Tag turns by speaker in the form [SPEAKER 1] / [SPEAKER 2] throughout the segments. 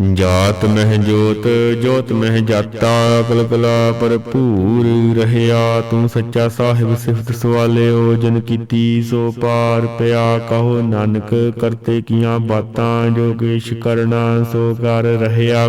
[SPEAKER 1] ਜਾਤ ਮਹਿ ਜੋਤ ਜੋਤ ਮਹਿ ਜਾਤਾ ਅਕਲ ਕਲਾ ਭਰਪੂਰ ਰਹਿਆ। ਤੂੰ ਸੱਚਾ ਸਾਹਿਬ ਸਿਫਤ ਸਵਾਲਿਓ, ਜਨ ਕੀਤੀ ਸੋ ਪਾਰ ਪਿਆ। ਕਹੋ ਨਾਨਕ ਕਰਤੇ ਕੀਆਂ ਬਾਤਾਂ ਜੋ ਕਿਛ ਕਰਨਾ ਸੋ ਕਰ ਰਹਿਆ।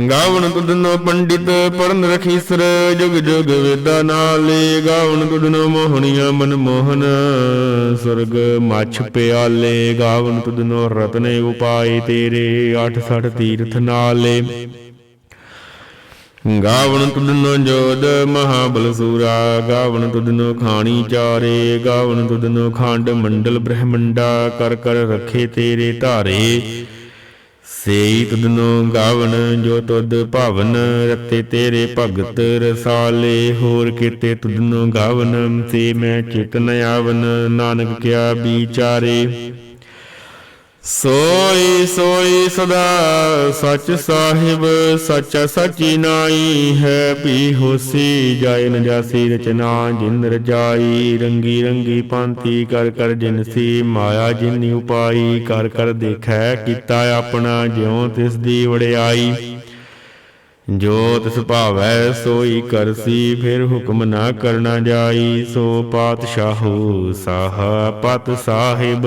[SPEAKER 1] ਗਾਵਣ ਤੁਧਨੋ ਪੰਡਿਤ ਪੜਨ ਰਖੀਸਰ, ਜੁਗ ਜੁਗ ਵੇਦਾ ਨਾਲੇ। ਗਾਵਨ ਤੁਧਨੋ ਮੋਹਣੀਆਂ ਮਨ ਮੋਹਨ, ਸੁਰਗ ਮਛ ਪਿਆਲੇ। ਗਾਵਨ ਤੁਧਨੋ ਰਤਨੇ ਉਪਾਏ ਤੇਰੇ 68 ਤੀਰਥ ਨਾਲੇ। ਗਾਵਨ ਤੁਧਨੋ ਜੋਦ ਮਹਾਬਲ ਸੂਰਾ। ਗਾਵਣ ਤੁਧਨੋ ਖਾਣੀ ਚਾਰੇ। ਗਾਵਣ ਤੁਧਨੋ ਖੰਡ ਮੰਡਲ ਬ੍ਰਹਮੰਡਾ। ਕਰ ਕਰ ਰਖੇ ਤੇਰੇ ਧਾਰੇ। ਸੇਈ ਤੁਧਨੋ ਗਾਵਨ ਜੋ ਤੁਧ ਭਵਨ ਰਤੇ ਤੇਰੇ ਭਗਤ ਰਸਾਲੇ। ਹੋਰ ਕੀਤੇ ਤੁਧਨੋ ਗਾਵਨ ਸੇ ਮੈਂ ਚਿਤਨ ਆਵਨ, ਨਾਨਕ ਕਿਆ ਵਿਚਾਰੇ। ਸੋਈ ਸੋਈ ਸਦਾ ਸੱਚ ਸਾਹਿਬ, ਸੱਚਾ ਸੱਚੀ ਨਾਈ ਹੈ ਪੀ ਹੋਸੀ ਜਾਇ ਨ ਰਚਨਾ, ਜਿਨ ਰਜਾਈ ਰੰਗੀ ਰੰਗੀ ਪੰਥੀ ਕਰ ਕਰ ਜਿਨਸੀ ਮਾਇਆ, ਜਿਨੀ ਉਪਾਈ, ਕਰ ਕਰ ਦੇਖੈ ਕੀਤਾ ਆਪਣਾ, ਜਿਉ ਤਿਸ ਦੀ ਵੜਿਆਈ ਜੋ ਤਿਸ ਭਾਵੈ, ਸੋਈ ਕਰਸੀ ਫਿਰ ਹੁਕਮ ਨਾ ਕਰਨਾ ਜਾਈ। ਸੋ ਪਾਤਸ਼ਾਹੂ ਸਾਹ, ਪਤ ਸਾਹਿਬ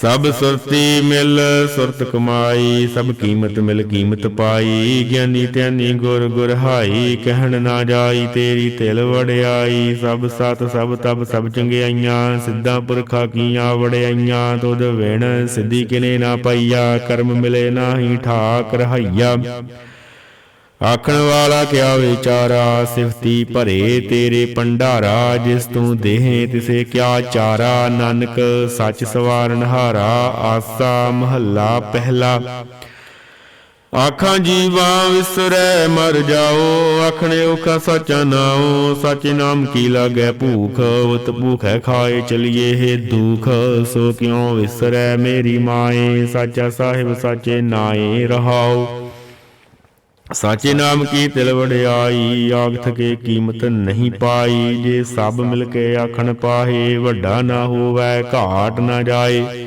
[SPEAKER 1] ਸਭ ਸੁਰਤੀ ਮਿਲ, ਸੁਰਤ ਕਮਾਈ, ਸਭ ਕੀਮਤ ਮਿਲ, ਕੀਮਤ ਪਾਈ। ਗਿਆਨੀ ਧਿਆਨੀ ਗੁਰ ਗੁਰ ਹਾਈ ਕਹਿਣ ਨਾ ਜਾਈ, ਤੇਰੀ ਤਿਲ ਵੜਿਆਈ ਸਭ ਸਤ, ਸਭ ਤਬ ਸਭ ਚੰਗਿਆਈਆਂ, ਸਿੱਧਾ ਪੁਰਖਾ ਕੀਆਂ ਵੜਿਆਈਆਂ ਤੁਧ ਵਿਣ ਸਿੱਧੀ ਕਿਨੇ ਨਾ ਪਈਆ, ਕਰਮ ਮਿਲੇ ਨਾਹੀ ਠਾਕ ਰਹਾਈਆ। ਆਖਣ ਵਾਲਾ ਕਿਆ ਵਿਚਾਰਾ, ਸਿਫਤੀ ਭਰੇ ਤੇਰੇ ਪੰਡਾਰਾ ਜਿਸ ਤੂੰ ਦੇਹ ਤਿਸੇ ਕਿਆ ਚਾਰਾ। ਨਾਨਕ ਸੱਚ ਸਵਾਰਨ ਹਾਰਾ, ਆਸਾ ਮਹੱਲਾ ਪਹਿਲਾ। ਆਖਾਂ ਜੀਵਾ ਵਿਸਰੈ, ਮਰ ਜਾਓ। ਆਖਣੇ ਔਖਾ ਸਚਾ ਨਾਉ, ਸਚ ਨਾਮ ਕੀ ਲਾਗੈ ਭੂਖ? ਉਤ ਭੂਖੈ ਖਾਏ ਚਲੀਏ ਹੈ ਦੁਖ। ਸੋ ਕਿਉ ਵਿਸਰੈ ਮੇਰੀ ਮਾਏ? ਸਾਚਾ ਸਾਹਿਬ ਸਾਚੇ ਨਾਏ ਰਹਾਓ ਸਾਚੇ ਨਾਮ ਕੀ ਤਿਲ ਵੜਿਆਈ ਆਗਥ ਕੇ ਕੀਮਤ ਨਹੀਂ ਪਾਈ। ਜੇ ਸਭ ਮਿਲ ਕੇ ਆਖਣ ਪਾਹੇ, ਵੱਡਾ ਨਾ ਹੋਵੇ, ਘਾਟ ਨਾ ਜਾਏ।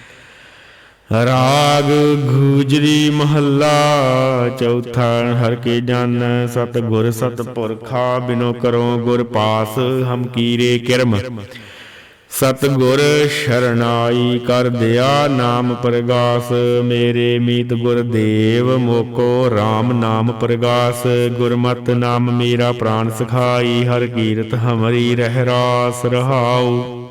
[SPEAKER 1] ਰਾਗ ਗੁਜਰੀ ਮਹੱਲਾ, ਚੌਥਾ ਹਰ ਕੇ ਜਨ ਸਤ ਗੁਰ ਸਤ ਪੁਰਖਾ ਬਿਨੋ ਕਰੋ ਗੁਰ ਪਾਸ, ਹਮ ਕੀਰੇ ਕਿਰਮ। ਸਤ ਗੁਰ ਸ਼ਰਨਾਈ ਕਰ ਦਿਆ ਨਾਮ ਪ੍ਰਗਾਸ, ਮੇਰੇ ਮੀਤ ਗੁਰ ਦੇਵ ਮੋਕੋ RAM ਨਾਮ ਪ੍ਰਗਾਸ, ਗੁਰਮਤਿ ਨਾਮ ਮੇਰਾ ਪ੍ਰਾਨ ਸਖਾਈ, ਹਰ ਕੀਰਤ ਹਮਰੀ ਰਹਿ ਰਾਸ ਰਹਾਉ।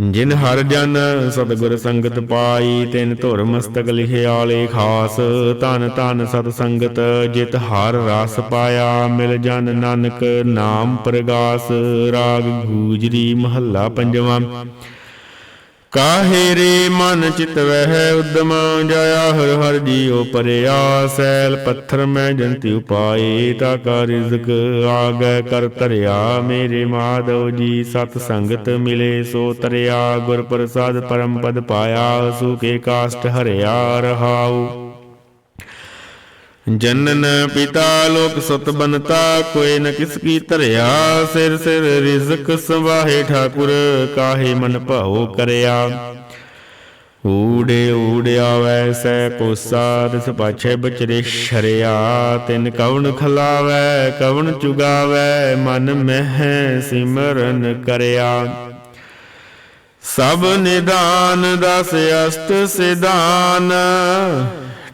[SPEAKER 1] ਜਿਨ ਹਰ ਜਨ ਸਤਿਗੁਰ ਸੰਗਤ ਪਾਈ, ਤਿਨ ਧੁਰ ਮਸਤਕ ਲਿਖਿਆਲੇ ਖਾਸ। ਧਨ ਧਨ ਸਤ ਸੰਗਤ, ਜਿਤ ਹਰ ਰਸ ਪਾਇਆ, ਮਿਲ ਜਨ ਨਾਨਕ ਨਾਮ ਪ੍ਰਗਾਸ। ਰਾਗ ਗੂਜਰੀ ਮਹੱਲਾ ਪੰਜਵਾਂ। ਕਾਹੇ ਰੇ ਮਨ ਚਿਤ ਵਹਿ ਉਦਮਾ ਜਾਇਆ ਹਰ ਹਰ ਜੀਉ ਪਰਿਆ ਸੈਲ ਪੱਥਰ ਮੈਂ ਜੰਤੀ ਉਪਾਏ ਤਾ ਕਾ ਰਿਜ਼ਕ ਆਗੈ ਕਰ ਤਰਿਆ ਮੇਰੇ ਮਾਧਵ ਜੀ ਸਤ ਸੰਗਤ ਮਿਲੇ ਸੋ ਤਰਿਆ ਗੁਰ ਪ੍ਰਸਾਦ ਪਰਮ ਪਦ ਪਾਇਆ ਸੁਖੇ ਕਾਸ਼ਟ ਹਰਿਆ ਰਹਾਉ। ਜਨਨ ਪਿਤਾ ਲੋਕ ਸਤ ਬਨਤਾ ਕੋਈ ਨ ਕਿਸ ਕੀ ਧਰਿਆ। ਸਿਰ ਸਿਰ ਰਿਜ਼ਕ ਸਵਾਹੇ ਠਾਕੁਰ, ਕਾਹੇ ਮਨ ਭਾਉ ਕਰਿਆ। ਊੜੇ ਊੜੇ ਆਵੈ ਕੋਸਾ, ਤਿਸ ਪਾਛੇ ਬਚਰੇ ਸ਼ਰਿਆ। ਤਿਨ ਕਵਣ ਖਲਾਵੈ, ਕਵਣ ਚੁਗਾਵੈ, ਮਨ ਮਹਿ ਸਿਮਰਨ ਕਰਿਆ। ਸਭ ਨਿਦਾਨ, ਦਸ ਅਸਤ ਸਿਦਾਨ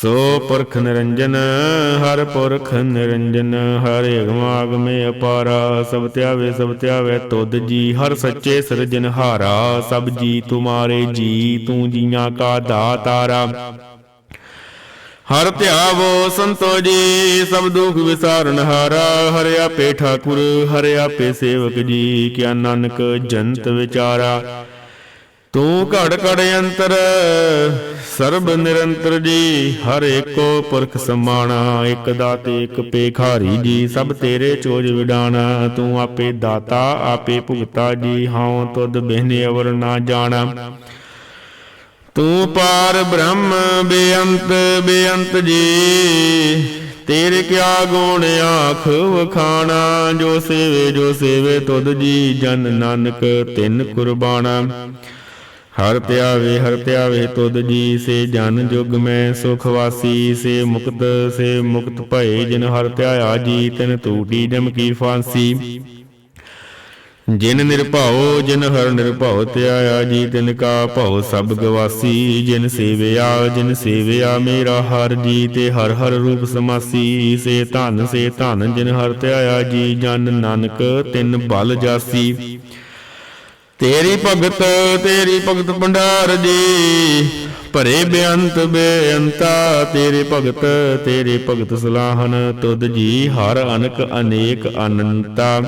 [SPEAKER 1] ਸੋ ਪੁਰਖ ਨਿਰੰਜਨ, ਹਰ ਪੁਰਖ ਨਿਰੰਜਨ, ਹਰ ਅਗਮਾਗਮੇ ਅਪਾਰਾ, ਸਭ ਧਿਆਵੇ ਸਭ ਧਿਆਵੇ ਤੁਧ ਜੀ, ਹਰ ਸੱਚੇ ਸਿਰਜਨਹਾਰਾ ਸਭ ਜੀ ਤੁਮਾਰੇ ਜੀ, ਤੂੰ ਜੀਆਂ ਕਾ ਦਾਤਾਰਾ। ਹਰ ਧਿਆਵੋ ਸੰਤੋ ਜੀ, ਸਭ ਦੁਖ ਵਿਸਾਰਨ ਹਾਰਾ, ਹਰਿ ਆਪੇ ਠਾਕੁਰ, ਹਰਿ ਆਪੇ ਸੇਵਕ ਜੀ, ਕਿਆ ਨਾਨਕ ਜੰਤ ਵਿਚਾਰਾ। ਤੂੰ ਘੜ ਘੜ ਅੰਤਰ ਸਰਬ ਨਿਰੰਤਰ ਜੀ, ਹਰ ਏਕੋ ਪੁਰਖ ਸਮਾਣਾ, ਇਕ ਦਾਤੇ, ਇੱਕ ਪੇਖਾਰੀ ਜੀ, ਸਭ ਤੇਰੇ ਚੋਜ ਵਿਡਾਣਾ, ਤੂੰ ਆਪੇ ਦਾਤਾ, ਆਪੇ ਭੁਗਤਾ ਜੀ, ਹਉ ਤੁਧ ਬਿਹਨੇ ਅਵਰ ਨਾ ਜਾਣਾ। ਤੂੰ ਪਾਰ ਬ੍ਰਹਮ ਬੇਅੰਤ ਬੇਅੰਤ ਜੀ, ਤੇਰੇ ਕਿਆ ਗੁਣ ਆਖ ਵਖਾਣਾ, ਜੋ ਸੇਵੇ ਜੋ ਸੇਵੇ ਤੁਧ ਜੀ, ਜਨ ਨਾਨਕ ਤਿੰਨ ਕੁਰਬਾਨਾ ਹਰ ਧਿਆਵੇ ਹਰ ਧਿਆਵੇ ਤੁਧ ਜੀ, ਸੇ ਜਨ ਜੁਗ ਮੈਂ ਸੁਖ ਵਾਸੀ, ਸੇ ਮੁਕਤ ਸੇ ਮੁਕਤ ਭਏ ਜਿਨ ਹਰ ਧਿਆਇਆ ਜੀ, ਤਿਨ ਤੂਟੀ ਜਮ ਕੀ ਫਾਂਸੀ। ਜਿਨ ਨਿਰਭਉ, ਜਿਨ ਹਰ ਨਿਰਭਉ ਧਿਆਇਆ ਜੀ, ਤਿਨ ਕਾ ਭਉ ਸਭ ਗਵਾਸੀ। ਜਿਨ ਸੇਵਿਆ ਜਿਨ ਸੇਵਿਆ ਮੇਰਾ ਹਰ ਜੀ, ਤੇ ਹਰ ਹਰ ਰੂਪ ਸਮਾਸੀ। ਸੇ ਧਨ ਸੇ ਧਨ ਜਿਨ ਹਰ ਧਿਆਇਆ ਜੀ, ਜਨ ਨਾਨਕ ਤਿਨ ਬਲ ਜਾਸੀ। ਤੇਰੀ ਭਗਤ ਤੇਰੀ ਭਗਤ ਭੰਡਾਰ ਜੀ। ਭਰੇ ਬੇਅੰਤ ਬੇਅੰਤਾ, ਤੇਰੇ ਭਗਤ ਤੇਰੇ ਭਗਤ ਸਲਾਹਨ, ਤੁਧ ਜੀ ਹਰ ਅਨਕ ਅਨੇਕ ਅਨੰਤਾ।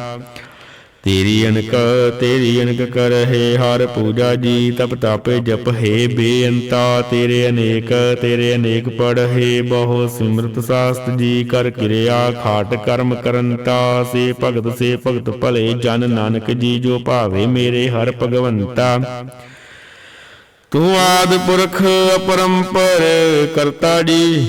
[SPEAKER 1] ਤੇਰੀ ਅਨਕ ਤੇਰੀ ਅਨਕ ਕਰਹਿ, ਹਰ ਪੂਜਾ ਜੀ ਤਪ ਤਾਪੇ ਜਪ ਹੈ ਬੇਅੰਤਾ। ਤੇਰੇ ਅਨੇਕ ਤੇਰੇ ਅਨੇਕ ਪੜਹਿ, ਬਹੁ ਸਿਮਰਤ ਸਾਸਤ ਜੀ ਕਰ ਕਿਰਿਆ, ਖਾਟ ਕਰਮ ਕਰੰਤਾ। ਸੇ ਭਗਤ ਸੇ ਭਗਤ ਭਲੇ, ਜਨ ਨਾਨਕ ਜੀ ਜੋ ਭਾਵੇ ਮੇਰੇ ਹਰ ਭਗਵੰਤਾ। ਤੂੰ ਆਦ ਪੁਰਖ, ਅਪਰੰਪਰ ਕਰਤਾ ਜੀ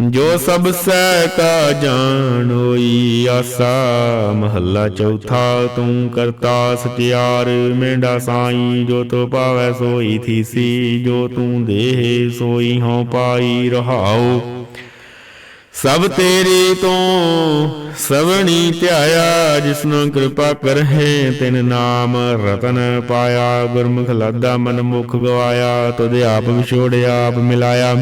[SPEAKER 1] ਜੋ ਸਭ ਸਹਿ ਕਾ ਜਾਣੋਈ ਆਸਾ, ਮਹੱਲਾ ਚੌਥਾ ਤੂੰ ਕਰਤਾ ਸਚਿਆਰ ਮੇਂਡਾ ਸਾਈ ਜੋ ਤੋ ਪਾਵੈ ਸੋਈ ਥੀਸੀ, ਜੋ ਤੂੰ ਦੇਹ ਸੋਈ ਹਉ ਪਾਈ ਰਹਾਉ। ਸਭ ਤੇਰੀ ਤੋਂ ਸਵਣੀ ਧਿਆਇਆ, ਜਿਸਨੂੰ ਕਿਰਪਾ ਕਰਹਿ ਤਿਨ ਨਾਮ, ਰਤਨ ਪਾਇਆ, ਗੁਰਮੁਖ ਲਾਦਾ ਮਨ ਮੁਖ ਗਵਾਇਆ, ਤੁਧ ਆਪ ਵਿਛੋੜਿਆ ਆਪ ਮਿਲਾਇਆ।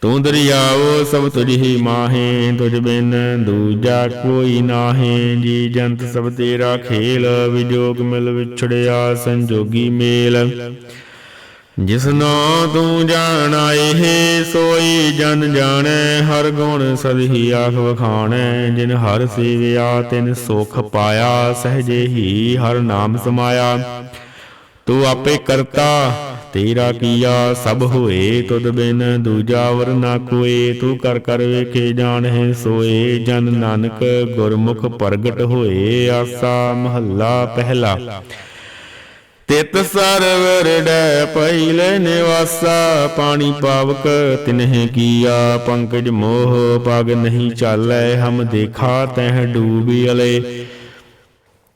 [SPEAKER 1] ਤੂੰ ਦਰਿਆਓ ਸਭ ਤੁਝ ਮਾਹੇ, ਤੁਝ ਬਿਨ ਦੂਜਾ ਕੋਈ ਨਾਹੇ। ਜੀ ਜੰਤ ਸਭ ਤੇਰਾ ਖੇਲ, ਵਿਜੋਗ ਮਿਲ ਵਿਛੜਿਆ ਸੰਜੋਗੀ ਮੇਲ। ਜਿਸਨੋ ਤੂੰ ਜਾਣਾਏ ਹੈ ਸੋਈ ਜਨ ਜਾਣੈ। ਹਰ ਗੁਣ ਸਦਹੀ ਆਖ ਵਖਾਣੈ। ਜਿਨ ਹਰ ਸੇਵਿਆ, ਤਿਨ ਸੁਖ ਪਾਇਆ। ਸਹਜੇ ਹੀ ਹਰ ਨਾਮ ਸਮਾਇਆ। ਤੂੰ ਆਪੇ ਕਰਤਾ ਤੇਰਾ ਕੀਆ ਸਭ ਹੋਏ, ਤੁਧ ਬਿਨ ਦੂਜਾ ਵਰ ਨਾ ਕੋਏ। ਤੂੰ ਕਰ ਕਰ ਵੇਖੇ ਜਾਣਹਿ ਸੋਏ, ਜਨ ਨਾਨਕ ਗੁਰਮੁਖ ਪ੍ਰਗਟ ਹੋਏ। ਆਸਾ ਮਹੱਲਾ ਪਹਿਲਾ। ਤਿਤ ਸਰਵਰ ਡੈ ਪਹਿਲੇ ਨਿਵਾਸਾ, ਪਾਣੀ ਪਾਵਕ ਤਿਨਹਿ ਕੀਆ। ਪੰਕਜ ਮੋਹ ਪਗ ਨਹੀਂ ਚਾਲੈ, ਹਮ ਦੇਖਾ ਤਹਿ ਡੂਬੀ ਅਲੇ।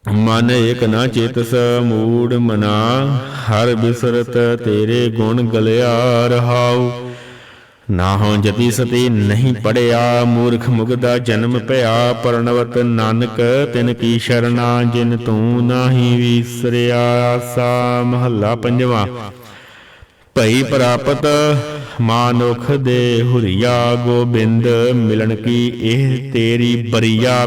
[SPEAKER 1] ਮਨ ਏਕ ਨਾ ਚੇਤਸ ਮੂੜ ਮਨਾ, ਹਰ ਬਿਸਰਤ ਤੇਰੇ ਗੁਣ ਗਲਿਆ ਰਹਾਉ। ਨਾ ਹੋ ਜਤੀ ਸਤੀ ਨਹੀਂ ਪੜਿਆ, ਮੂਰਖ ਮੁਗਦਾ ਜਨਮ ਭਇਆ ਪਰਣਵਤ ਨਾਨਕ ਤਿਨ ਕੀ ਸ਼ਰਣਾ ਜਿਨ ਤੂੰ ਨਾਹੀ ਵਿਸਰਿਆ। ਆਸਾ ਮਹੱਲਾ ਪੰਜਵਾਂ। ਭਈ ਪ੍ਰਾਪਤ ਮਾਨੁਖ ਦੇ ਹੁਰੀਆ, ਗੋਬਿੰਦ ਮਿਲਣ ਕੀ ਇਹ ਤੇਰੀ ਬਰੀਆ।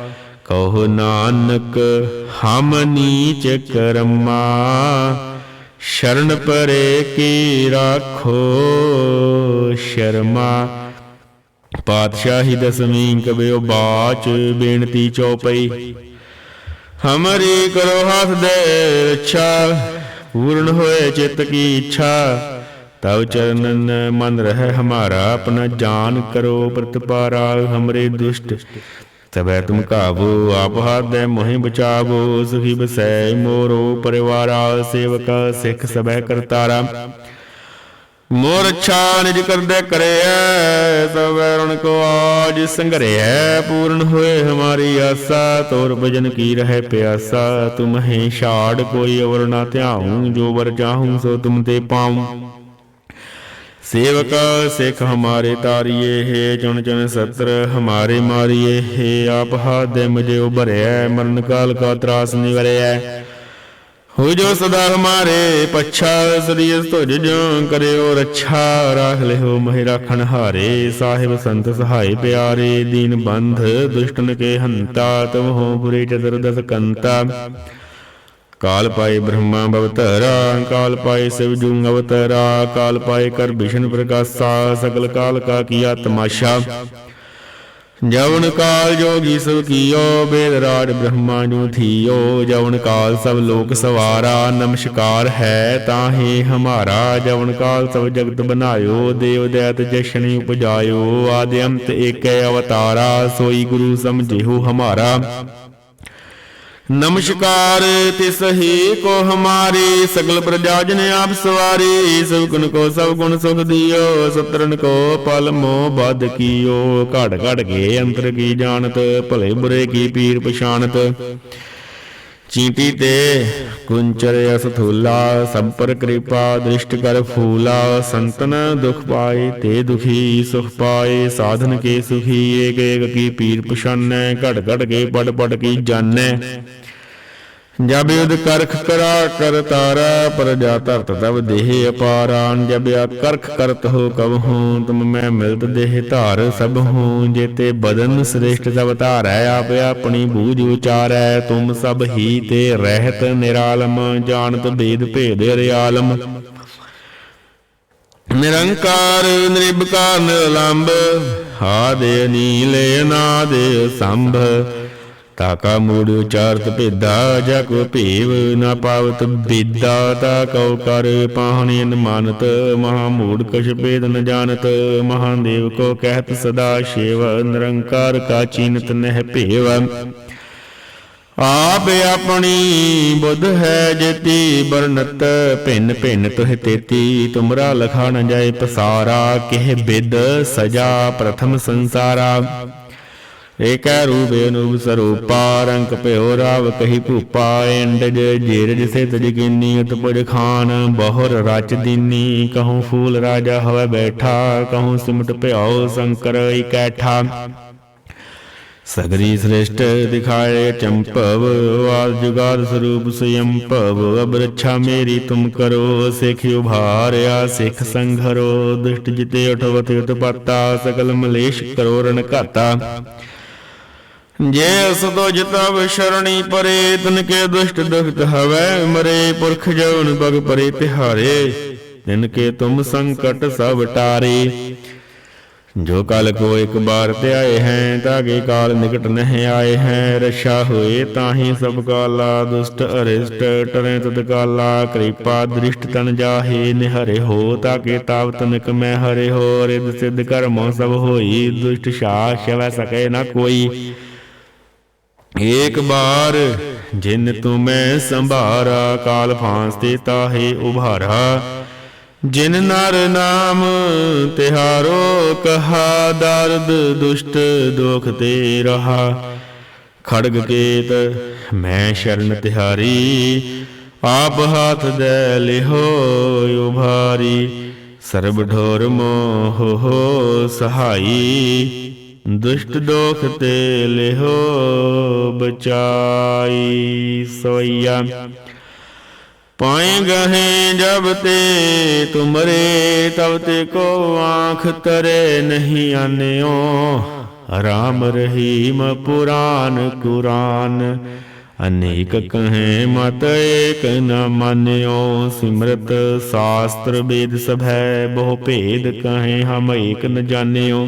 [SPEAKER 1] ਕਹੋ ਨਾਨਕ, ਹਮ ਨੀਚ ਕਰਮਾ, ਸ਼ਰਨ ਪਰੇ ਕੀ ਰਾਖੋ ਸ਼ਰਮਾ। ਪਾਤਸ਼ਾਹੀ ਦਸਵੀਂ ਕਬਿਓ ਬਾਚ ਬੇਨਤੀ ਚਉਪਈ ਹਮਰੀ ਕਰੋ ਹੱਥ ਦੇ ਰੱਛਾ, ਪੂਰਨ ਹੋਏ ਚਿਤ ਕੀ ਇੱਛਾ। ਤਵ ਚਰਨਨ ਮਨ ਰਹਿ ਹਮਾਰਾ, ਆਪਣਾ ਜਾਨ ਕਰੋ ਪ੍ਰਤਪਾਰਾ, ਹਮਰੇ ਦੁਸ਼ਟ ਤਬੈ ਤੁਮ ਕਾਬੂ ਆਪ ਹਾਦੈ ਮੋਹਿ ਬਚਾਵੋ, ਸੁਖੀ ਬਸੈ ਮੋਰੋ ਪਰਿਵਾਰਾ, ਸੇਵਕ ਸਿੱਖ ਸਬੈ ਕਰਤਾਰਾ। ਮੋਰ ਅੱਛਾ ਨਿਜ ਕਰਦੇ ਕਰਿਐ ਸਵੈ ਰਣ ਕੋ ਆਜ ਸੰਗਰਿਐ ਪੂਰਨ ਹੋਏ ਹਮਾਰੀ ਆਸਾ, ਤੋਰ ਭਜਨ ਕੀ ਰਹਿ ਪਿਆਸਾ, ਤੁਮ ਛਾੜ ਕੋਈ ਅਵਰ ਨਾ ਧਿਆਉ, ਜੋ ਵਰ ਚਾਹੂੰ ਸੋ ਤੁਮ ਤੇ ਪਾਉ। ਸੇਵਕ ਸਿਖ ਹਮਾਰੇ ਤਾਰਿਏ, ਹੈ ਜੁਨ ਜੁਨ ਸਤਰ ਹਮਾਰੇ ਮਾਰਿਏ, ਹੈ ਆਪ ਹਾਦੇ ਮੁਝੇ ਉਭਰਿਆ ਮਰਨ ਕਾਲ ਕਾ ਤਰਾਸ ਨਿਵਰਿਆ ਹੋ ਜੋ ਸਦਾ ਹਮਾਰੇ ਪਛਾ ਸਰੀਸ ਤੁਜ ਜੋ ਕਰਿਓ ਰੱਛਾ, ਰਾਖ ਲਿਓ ਮਹਿ ਰਾਖਣ ਹਾਰੇ, ਸਾਹਿਬ ਸੰਤ ਸਹਾਈ ਪਿਆਰੇ, ਦੀਨ ਬੰਧ ਦੁਸ਼ਟਨ ਕੇ ਹੰਤਾ ਤੁਮ ਹੋ ਬੁਰੇ ਚਤੁਰ ਦਸ ਕੰਤਾ। ਕਾਲ ਪਾਏ ਬ੍ਰਹਮਾ ਬਵਤਰਾ, ਕਾਲ ਪਾਏ ਸਿਵ ਜੁੰਗ ਅਵਤਰਾ, ਕਾਲ ਪਾਏ ਕਰ ਵਿਸ਼ਨ ਪ੍ਰਕਾਸ਼ਾ, ਸਗਲ ਕਾਲ ਕਾ ਕੀਆ ਤਮਾਸ਼ਾ ਜਵਨ ਕਾਲ ਜੋਗੀ ਸਭ ਕੀਓ, ਬੇਦ ਰਾਜ ਬ੍ਰਹਮਾ ਜੂ ਥੀਓ। ਜਵਨ ਕਾਲ ਸਭ ਲੋਕ ਸਵਾਰਾ, ਨਮਸਕਾਰ ਹੈ ਤਾਹੇ ਹਮਾਰਾ। ਜਵਨ ਕਾਲ ਸਭ ਜਗਤ ਬਨਾਇਓ ਦੇਵ ਦੈਤ ਜਸ਼ਨੀ ਉਪਜਾਇਓ। ਆਦਿ ਅੰਤ ਏਕੈ ਅਵਤਾਰਾ, ਸੋਈ ਗੁਰੂ ਸਮਝਿਓ ਹਮਾਰਾ। ਨਮਸਕਾਰ ਤਿਸ ਹੀ ਕੋ ਹਮਾਰੇ, ਸਗਲ ਪ੍ਰਜਾ ਜਨ ਆਪ ਸਵਾਰੇ, ਸਭ ਗੁਣ ਕੋ ਸਭ ਗੁਣ ਸੁਖ ਦਿਓ ਸਤਰਨ ਕੋ ਪਲ ਮੋ ਬਦ ਕੀਓ, ਘੜ ਘੜ ਕੇ ਅੰਤਰ ਕੀ ਜਾਣਤ, ਭਲੇ ਬੁਰੇ ਕੀ ਪੀਰ ਪਛਾਣਤ। ਚੀਂਟੀ ਤੇ ਕੁੰਚਰ ਅਸਥੂਲਾ ਸੰਪਰ ਕਿਰਪਾ ਦ੍ਰਿਸ਼ਟ ਕਰ ਫੂਲਾ, ਸੰਤਨ ਦੁਖ ਪਾਏ ਤੇ ਦੁਖੀ ਸੁਖ ਪਾਏ, ਸਾਧਨ ਕੇ ਸੁਖੀ ਏਕ ਏਕ ਕੀ ਪੀਰ ਪਛਾਨੈ ਘਟ ਘਟ ਕੇ ਪੜ ਪੜ ਕੀ ਜਾਣੈ ਜਬ ਯੁਧ ਕਰਖ ਕਰਾ ਕਰ ਤਾਰਾ ਪ੍ਰਜਾ ਧਰਤ ਤਬ ਦੇਹ ਅਪਾਰਾਨ। ਜਬ ਆ ਕਰਖ ਕਰਤ ਹੋ ਕਬ ਤੁਮ ਮੈਂ ਮਿਲਤ ਦੇਹ ਧਾਰ ਸਭ ਹੂੰ। ਜੇਤੇ ਬਦਨ ਸ੍ਰੇਸ਼ਟ ਤਬ ਧਾਰੈ, ਆਪ ਆਪਣੀ ਬੂਝ ਉਚਾਰੈ। ਤੁਮ ਸਭ ਹੀ ਤੇ ਰਹਿਤ ਨਿਰਾਲਮ, ਜਾਣਤ ਭੇਦ ਭੇਦ ਰਿਆਲਮ ਨਿਰੰਕਾਰ ਨਿਰਭਕਾਰ ਨਿਰਲੰਭ ਆਦੇ ਨੀਲੇ ਨਾਦੇ ਸੰਭ। ਤਾਕਾ ਮੂੜ ਉਚਾਰਤ ਭੇਦਾ, ਜਾ ਕੋ ਭੇਵ ਨਾ ਪਾਵਤ ਬੇਦਾ, ਤਾ ਕਉ ਕਰ ਪਾਹਣਿਨ ਮਾਨਤ ਮਹਾ ਮੂੜ ਕਛ ਭੇਦ ਨ ਜਾਣਤ ਮਹਾਦੇਵ ਕੋ ਕਹਿਤ ਸਦਾ ਸ਼ਿਵ ਨਿਰੰਕਾਰ ਕਾ ਚੀਨਤ ਨਹਿ ਭੇਵ। ਆਪ ਆਪਣੀ ਬੁੱਧ ਹੈ ਜਤੀ, ਬਰਨਤ ਭਿੰਨ ਭਿੰਨ ਤੁਹ ਤੇਤੀ, ਤੁਮਰਾ ਲਖਾ ਨ ਜਾਏ ਪਸਾਰਾ, ਕਿਹ ਬਿਦ ਸਜਾ ਪ੍ਰਥਮ ਸੰਸਾਰਾ। ਏਕੈ ਰੂਪ ਅਨੂਪ ਸਰੂਪਾ, ਰੰਗ ਭਇਓ ਰਾਵ ਕਹੀ ਭੂਪਾ ਇੰਡਜ ਜੀਰਜ ਸੇ ਤਜ ਕੀਨੀ ਖਾਨ ਬਹੁਰ ਰਚ ਦੀਨੀ। ਕਹੂੰ ਫੂਲ ਰਾਜਾ ਹੋਵੇ ਬੈਠਾ, ਕਹੂੰ ਸਿਮਟ ਭਇਓ ਸ਼ੰਕਰ ਇਕੈਠਾ। ਸਗਰੀ ਸ੍ਰੇਸ਼ਟ ਦਿਖਾਏ ਚੰਪਵ, ਆਦ ਜੁਗਾਦ ਸਰੂਪ ਸਯੰਪਵ ਅਬ ਰੱਛਾ ਮੇਰੀ ਤੁਮ ਕਰੋ, ਸਿਖ ਉਭਾਰਿਆ, ਸਿਖ ਸੰਘਰੋ, ਦੁਸ਼ਟ ਜਿਤੇ ਉਠਵਤ ਉਤਪਾਤਾ, ਸਕਲ ਮਲੇਸ਼ ਕਰੋ ਰਣ ਘਾਤਾ। ਜੇ ਸਦੋ ਜਿਤਵ ਸ਼ਰਣੀ ਪਰੇ, ਤਨ ਕੇ ਦੁਸ਼ਟ ਦੁਖਤ ਹਵੈ, ਮਰੇ ਪੁਰਖ ਜਵਨ ਬਗ ਪਰੇ ਤਿਹਾਰੇ, ਤਿਨ ਕੇ ਤੁਮ ਸੰਕਟ ਸਭ ਟਾਰੇ। ਜੋ ਕਲ ਕੋ ਇੱਕ ਬਾਰ ਤੇ ਆਏ ਹੈ ਤਾਗੇ ਕਾਲ ਨਿਕਟ ਨਹਿ ਆਏ ਹੈ, ਰਛਾ ਹੋਏ ਤਾਹੀ ਸਭ ਕਾਲਾ, ਦੁਸ਼ਟ ਅਰਿਸ਼ਟ ਟਰੇ ਤਦ ਕਾਲਾ, ਕਿਰਪਾ ਦ੍ਰਿਸ਼ਟ ਤਨ ਜਾਹੇ, ਨਿਹਰੇ ਹੋ ਤਾਕੇ ਤਾਵ ਤਨਕ ਮੈਂ ਹਰੇ ਹੋ ਰਿਦ ਸਿਧ ਕਰਮੋ ਸਭ ਹੋਈ, ਦੁਸ਼ਟ ਸ਼ਾਹ ਸ਼ਵੈ ਸਕੇ ਨਾ ਕੋਈ। ਏਕ ਬਾਰ ਜਿਨ ਤੁਮੈ ਸੰਭਾਰਾ, ਕਾਲ ਫਾਂਸ ਤੇ ਤਾਹੇ ਉਭਾਰਾ। ਜਿਨ ਨਰ ਨਾਮ ਤਿਹਾਰੋ, ਕਹਾ ਦਰਦ ਦੁਸ਼ਟ ਦੁਖ ਤੇ ਰਹਾ। ਖੜਗ ਕੇਤ, ਮੈਂ ਸ਼ਰਨ ਤਿਹਾਰੀ, ਆਪ ਹਾਥ ਦੇ ਲਿਹੋ ਉਭਾਰੀ। ਸਰਬ ਢੋਰ ਮੋਹ ਹੋ ਸਹਾਈ। ਦੁਸ਼ਟ ਦੋਖ ਤੇ ਲਿਹੋ ਬਚਾਈ ਸੋਈਆ। ਪਾਏ ਗਹੇ ਜਬ ਤੇ ਤੁਮਰੇ ਤਬ ਤੇ ਕੋ ਆਂਖ ਤਰੇ ਨਹੀਂ ਆਨਿਓ। ਰਾਮ ਰਹੀਮ ਪੁਰਾਨ ਕੁਰਾਨ, ਅਨੇਕ ਕਹੇ ਮਤ ਏਕ ਨ ਮਾਨਿਓ। ਸਿਮਰਤ ਸ਼ਾਸਤਰ ਵੇਦ ਸਭੈ, ਬਹੁ ਭੇਦ ਕਹੇ ਹਮ ਏਕ ਨ ਜਾਣਿਓ।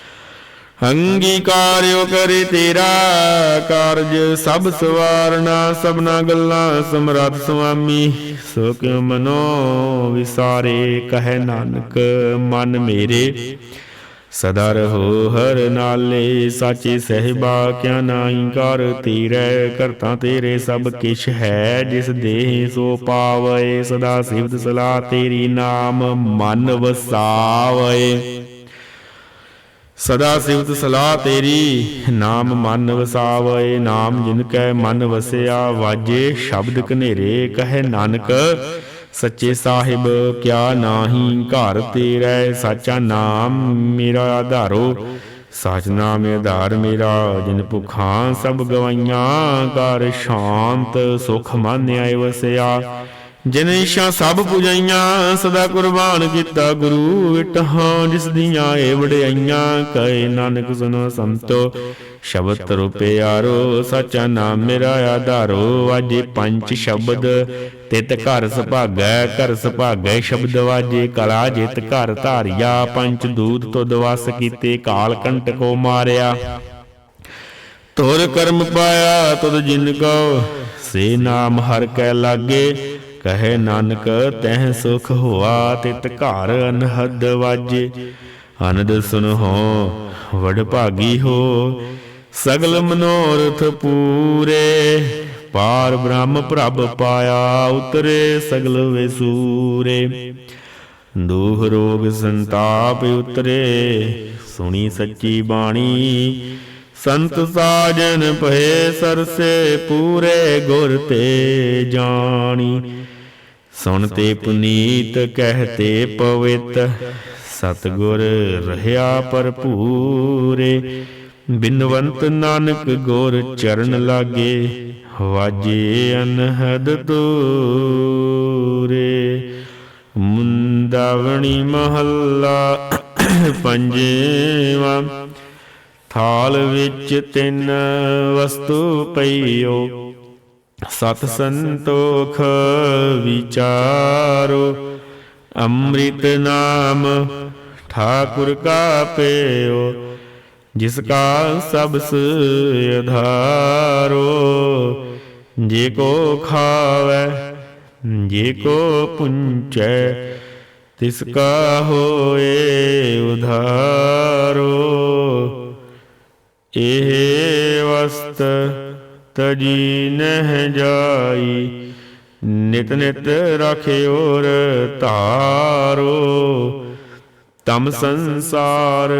[SPEAKER 1] ਅੰਗੀਕਾਰਿਓ ਕਰੇ ਤੇਰਾ ਕਾਰਜ, ਸਭ ਸਵਾਰਨਾ, ਸਭਨਾ ਗੱਲਾਂ ਸਮਰੱਥ ਸੁਆਮੀ। ਸੋ ਕਿਉ ਮਨੋ ਵਿਸਾਰੇ, ਕਹੈ ਨਾਨਕ, ਮਨ ਮੇਰੇ। ਸਦਾ ਰਹੋ ਹਰ ਨਾਲੇ, ਸਾਚੇ ਸਹਿਬਾ, ਕਿਆ ਨਾਹੀ ਕਰ ਤੀਰੈ, ਕਰਤਾ ਤੇਰੇ ਸਭ ਕਿਛ ਹੈ, ਜਿਸ ਦੇਹ ਸੋ ਪਾਵੈ, ਸਦਾ ਸਿਵਤ ਸਲਾ ਤੇਰੀ ਨਾਮ ਮਨ ਵਸਾਵੈ। ਸਦਾ ਸਿਵਤ ਸਲਾਹ ਤੇਰੀ। ਨਾਮ ਮਨ ਵਸਾਵੈ, ਨਾਮ ਜਿਨ ਕੈ ਮਨ ਵਸਿਆ, ਵਾਜੇ ਸ਼ਬਦ ਕਨੇਰੇ ਕਹੈ ਨਾਨਕ। ਸੱਚੇ ਸਾਹਿਬ, ਕਿਆ ਨਾਹੀ ਘਰ ਤੇਰਾ, ਸਾਚਾ ਨਾਮ ਮੇਰਾ ਆਧਾਰੋ ਸਾਚ ਨਾਮ ਆਧਾਰ ਮੇਰਾ, ਜਿਨ ਭੁਖਾਂ ਸਭ ਗਵਾਈਆਂ। ਕਰ ਸ਼ਾਂਤ ਸੁਖ ਮਨ ਵਸਿਆ। ਜਿਨ ਇਸ਼ਾ ਸਭ ਪੁਜਾਈਆਂ, ਸਦਾ ਕੁਰਬਾਨ ਕੀਤਾ ਗੁਰੂ ਵਿਟਹਾਂ ਜਿਸ ਦੀਆਂ ਏ ਵਡਿਆਈਆਂ, ਕਹੇ ਨਾਨਕ ਸੁਨੋ ਸੰਤੋ। ਸ਼ਬਦ ਰੂਪੇ ਆਰੋ, ਸਚਾ ਨਾਮ ਮੇਰਾ ਆਧਾਰੋ, ਵਾਜੇ ਪੰਜ ਸ਼ਬਦ, ਤਿਤ ਘਰ ਸੁਭਾਗੈ ਘਰ ਸੁਭਾਗੈ ਸ਼ਬਦ ਵਾਜੇ, ਕਲਾ ਜਿਤ ਘਰ ਧਾਰਿਆ, ਪੰਜ ਦੂਤ ਤੁਧ ਵਸ ਕੀਤੇ, ਕਾਲ ਕੰਟ ਕੋ ਮਾਰਿਆ। ਤੋਰ ਕਰਮ ਪਾਇਆ ਤੁਧ ਜਿਨ ਕੋ, ਸੇ ਨਾਮ ਹਰ ਕੈ ਲਾਗੇ ਕਹੇ ਨਾਨਕ, ਤਹਿ ਸੁਖ ਹੋਆ ਤਿਤ ਘਰ ਅਨਹਦ ਵਾਜੇ। ਅਨੰਦ ਸੁਨਹੁ, ਵਡ ਭਾਗੀ ਹੋ, ਸਗਲ ਮਨੋਰਥ ਪੂਰੇ। ਪਾਰ ਬ੍ਰਹਮ ਪ੍ਰਭ ਪਾਇਆ ਉਤਰੇ ਸਗਲ ਵਿਸੂਰੇ। ਦੁਖ ਰੋਗ ਸੰਤਾਪ ਉਤਰੇ, ਸੁਣੀ ਸੱਚੀ ਬਾਣੀ। ਸੰਤ ਸਾਜਨ ਭਏ ਸਰਸੇ, ਪੂਰੇ ਗੁਰ ਤੇ ਜਾਣੀ। ਸੁਣ ਤੇ ਪੁਨੀਤ ਕਹਤੇ ਪਵਿੱਤ, ਸਤਗੁਰ ਰਹਾ ਭਰਪੂਰੇ। ਬਿਨਵੰਤ ਨਾਨਕ ਗੋਰ ਚਰਨ ਲਾਗੇ, ਵਾਜੇ ਅਨਹਦ ਤੂਰੇ ਮੁੰਦਾਵਣੀ ਮਹੱਲਾ ਪੰਜਵਾ, ਥਾਲ ਵਿੱਚ ਤਿੰਨ ਵਸਤੂ ਪਈਓ ਸਤ ਸੰਤੋਖ ਵਿਚਾਰੋ, ਅੰਮ੍ਰਿਤ ਨਾਮ ਠਾਕੁਰ ਕਾ ਪੇਓ, ਜਿਸ ਕਾ ਸਬਸ ਆਧਾਰੋ। ਜੇ ਕੋ ਖਾਵੇ, ਜੇ ਕੋ ਪੁੰਚੈ, ਤਿਸ ਕਾ ਹੋਏ ਉਧਾਰੋ। ਇਹ ਵਸਤ ਤਜੀ ਨਹਿ ਜਾਈ, ਨਿਤ ਨਿਤ ਰਖਿਓਰ ਧਾਰੋ। ਤਮ ਸੰਸਾਰ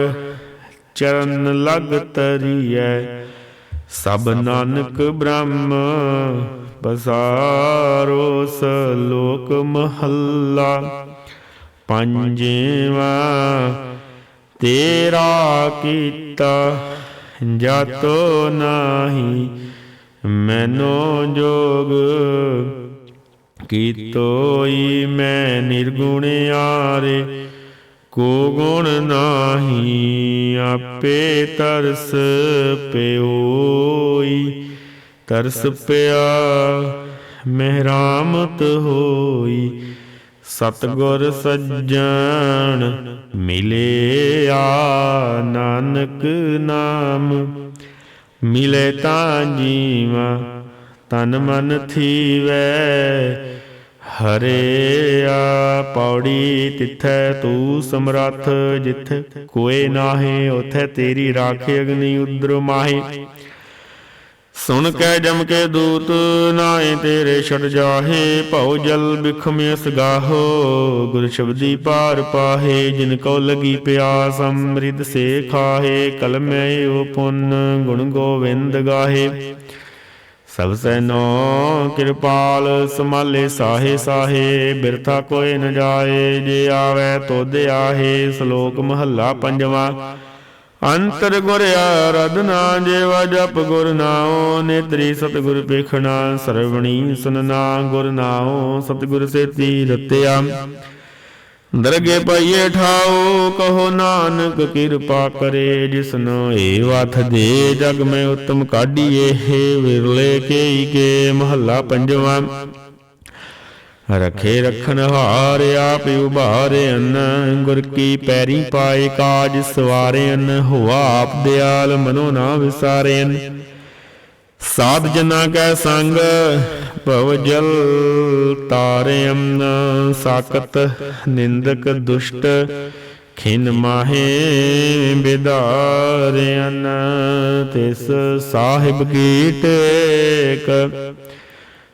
[SPEAKER 1] ਚਰਨ ਲਗ ਤਰੀਐ, ਸਭ ਨਾਨਕ ਬ੍ਰਹਮ ਬਸਾਰੋ, ਸਲੋਕ ਮਹੱਲਾ। ਪੰਜਵਾ, ਤੇਰਾ ਕੀਤਾ ਜਾਤੋ ਨਾਹੀ ਮੈਨੋ ਜੋਗ ਕੀਤੋਈ ਮੈਂ ਨਿਰਗੁਣ ਆਰੇ ਕੋ ਗੁਣ ਨਾਹੀ ਆਪੇ ਤਰਸ ਪਿਓਈ। ਤਰਸ ਪਿਆ ਮਹਿਰਾਮਤ ਹੋਈ, ਸਤਗੁਰ ਸੱਜਣ ਮਿਲਿਆ ਨਾਨਕ ਨਾਮ। ਮਿਲੇ ਤਾਂ ਜੀਵਾ, ਤਨ ਮਨ ਥੀਵੈ। ਹਰਿਆ ਪੌੜੀ ਤਿਥੈ, ਤੂੰ ਸਮਰੱਥ ਜਿੱਥੇ ਕੋਏ ਨਾਹੇ, ਉਥੇ ਤੇਰੀ ਰਾਖੇ ਅਗਨੀ ਉਦਰ ਮਾਹੇ। ਸੁਣ ਕੇ ਜਮ ਕੇ ਦੂਤ ਨਾਏ ਤੇਰੇ ਛੜ ਜਾਹੇ, ਭਉ ਜਲ ਬਿਖਮਿਸ ਗਾਹੋ, ਗੁਰ ਸ਼ਬਦੀ ਪਾਰ ਪਾਹੇ, ਜਿਨ ਕੋ ਲਗੀ ਪਿਆਸ, ਅੰਮ੍ਰਿਤ ਸੇ ਖਾਹੇ ਕਲਮੈ ਓ ਪੁੰਨ, ਗੁਣ ਗੋਵਿੰਦ ਗਾਹੇ। ਸਭ ਸੈਨੋ ਕਿਰਪਾਲ, ਸਮਾਲੇ ਸਾਹੇ ਸਾਹੇ, ਬਿਰਥਾ ਕੋਏ ਨ ਜਾਏ, ਜੇ ਆਵੇ ਤੋਦ ਆਹੇ, ਸ਼ਲੋਕ ਮਹੱਲਾ ਪੰਜਵਾਂ। ਅੰਤਰ ਗੁਰ ਆਰਾਧਨਾ ਜੇਵਾ ਜਪ ਗੁਰ ਨਾਉ, ਨੇਤਰੀ ਸਤਿਗੁਰ ਪੇਖਣਾ ਸਰਵਣੀ ਸੁਨਨਾ ਗੁਰ ਨਾਉ, ਸਤਿਗੁਰ ਸੇਤੀ ਰਤਿਆ ਦਰਗੇ ਪਈਏ ਠਾਓ ਕਹੋ ਨਾਨਕ ਕਿਰਪਾ ਕਰੇ, ਜਿਸਨੋ ਏ ਵਥ ਦੇ, ਜਗ ਮੈਂ ਉਤਮ ਕਾਢੀਏ, ਹੈ ਵਿਰਲੇ ਕੇਈ ਕੇ ਮਹੱਲਾ ਪੰਜਵਾਂ। ਰਖੇ ਰਖਨ ਹਾਰ ਆਪ ਉਭਾਰੇ ਗੁਰ ਕੀ ਪੈਰੀ ਪਾਏ ਕਾਜ ਸਵਾਰੇ ਅਨ ਹੁਆ ਆਪ ਦਿਆਲ ਮਨੋ ਨਾ ਵਿਸਾਰੇ ਸਾਧ ਜਨਾ ਕੈ ਸੰਗ, ਭਵ ਜਲ ਤਾਰੇ ਅਮ ਸਾਕਤ ਨਿੰਦਕ ਦੁਸ਼ਟ, ਖਿਨ ਮਾਹੇ ਬਿਦਾਰਿਆਨ ਤਿਸ ਸਾਹਿਬ ਕੀ ਟੇਕ